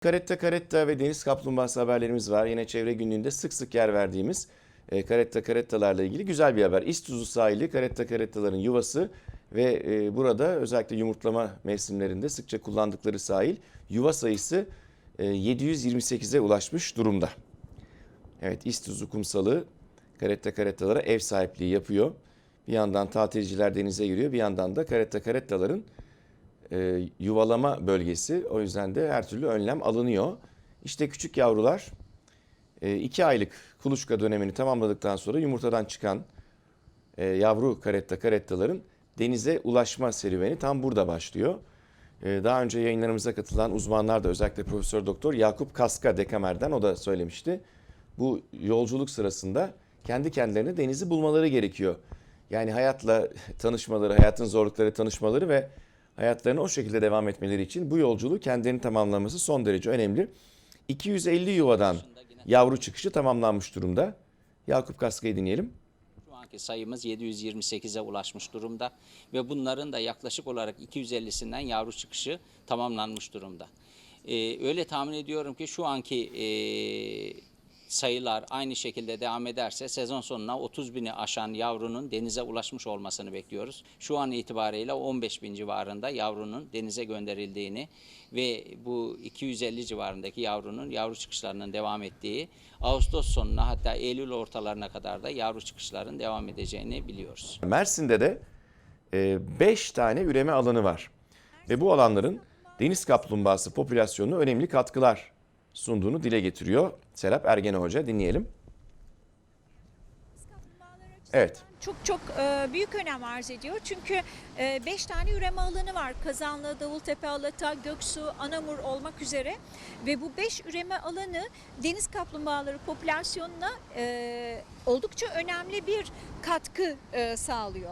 Karetta karetta ve deniz kaplumbağası haberlerimiz var. Yine çevre günlüğünde sık sık yer verdiğimiz e, karetta karettalarla ilgili güzel bir haber. İztuzu sahili karetta karettaların yuvası ve e, burada özellikle yumurtlama mevsimlerinde sıkça kullandıkları sahil yuva sayısı e, 728'e ulaşmış durumda. Evet İztuzu kumsalı karetta karettalara ev sahipliği yapıyor. Bir yandan tatilciler denize giriyor bir yandan da karetta karettaların e, yuvalama bölgesi. O yüzden de her türlü önlem alınıyor. İşte küçük yavrular 2 aylık kuluçka dönemini tamamladıktan sonra yumurtadan çıkan e, yavru karetta karettaların denize ulaşma serüveni tam burada başlıyor. E, daha önce yayınlarımıza katılan uzmanlar da özellikle Profesör Doktor Yakup Kaska Dekamer'den o da söylemişti. Bu yolculuk sırasında kendi kendilerine denizi bulmaları gerekiyor. Yani hayatla tanışmaları, hayatın zorlukları tanışmaları ve hayatlarına o şekilde devam etmeleri için bu yolculuğu kendilerini tamamlaması son derece önemli. 250 yuvadan yavru çıkışı tamamlanmış durumda. Yakup Kaska'yı dinleyelim. Anki sayımız 728'e ulaşmış durumda ve bunların da yaklaşık olarak 250'sinden yavru çıkışı tamamlanmış durumda. Ee, öyle tahmin ediyorum ki şu anki e, sayılar aynı şekilde devam ederse sezon sonuna 30 bini aşan yavrunun denize ulaşmış olmasını bekliyoruz. Şu an itibariyle 15 bin civarında yavrunun denize gönderildiğini ve bu 250 civarındaki yavrunun yavru çıkışlarının devam ettiği Ağustos sonuna hatta Eylül ortalarına kadar da yavru çıkışların devam edeceğini biliyoruz. Mersin'de de 5 tane üreme alanı var. Ve bu alanların deniz kaplumbağası popülasyonuna önemli katkılar sunduğunu dile getiriyor. Serap Ergene Hoca dinleyelim. Evet. Çok çok e, büyük önem arz ediyor. Çünkü 5 tane üreme alanı var. Kazanlı, Davultepe, Alata, Göksu, Anamur olmak üzere. Ve bu 5 üreme alanı deniz kaplumbağaları popülasyonuna e, oldukça önemli bir katkı e, sağlıyor.